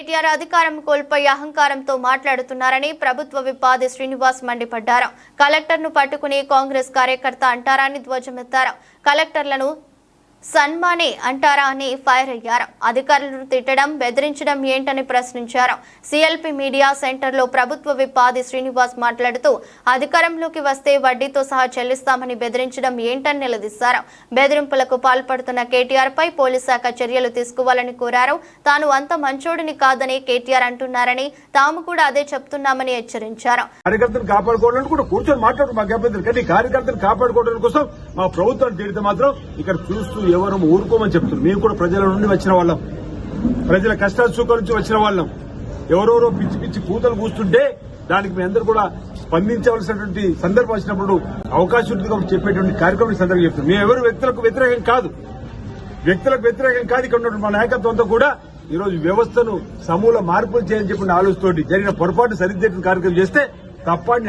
కేటీఆర్ అధికారం కోల్పోయి అహంకారంతో మాట్లాడుతున్నారని ప్రభుత్వ విపాది శ్రీనివాస్ మండిపడ్డారు. కలెక్టర్ను పట్టుకుని కాంగ్రెస్ కార్యకర్త అంటారని ధ్వజమెత్తారు. కలెక్టర్లను సన్మానే అంటారా అని ఫైర్ అయ్యారు. అధికారులను తిట్టడం బెదిరించడం ఏంటని ప్రశ్నించారు. సిఎల్పి మీడియా సెంటర్లో ప్రభుత్వ విపాది శ్రీనివాస్ మాట్లాడుతూ అధికారంలోకి వస్తే వడ్డీతో సహా చెల్లిస్తామని బెదిరించడం ఏంటని నిలదీశారు. బెదిరింపులకు పాల్పడుతున్న కేటీఆర్ పై పోలీస్ శాఖ చర్యలు తీసుకోవాలని కోరారు. తాను అంత మంచోడిని కాదని కేటీఆర్ అంటున్నారని తాము కూడా అదే చెప్తున్నామని హెచ్చరించారు. కార్యకర్తలు కాపాడుకోవడానికి కూడా కూర్చొని మాట్లాడు కాపాడుకోవడం కోసం మా మాత్రం ఇక్కడ చూస్తూ ఎవరు ఊరుకోమని చెప్తున్నారు. మేము కూడా ప్రజల నుండి వచ్చిన వాళ్ళం. ప్రజల కష్టాల సుఖం నుంచి వచ్చిన వాళ్ళం. ఎవరెవరో పిచ్చి పిచ్చి కూతలు కూస్తుంటే దానికి మీ అందరూ కూడా స్పందించవలసినటువంటి సందర్భం వచ్చినప్పుడు అవకాశం ఉంటుంది కాబట్టి చెప్పేటువంటి కార్యక్రమం సందర్భం సందర్భంగా మేము ఎవరు వ్యక్తులకు వ్యతిరేకం కాదు. వ్యక్తులకు వ్యతిరేకం కాదు ఇక్కడ ఉన్నటువంటి మా నాయకత్వంతో కూడా ఈరోజు వ్యవస్థను సమూల మార్పులు చేయని చెప్పిన ఆలోచనతోటి జరిగిన పొరపాటు సరిదిద్దేటువంటి కార్యక్రమం చేస్తే తప్ప అని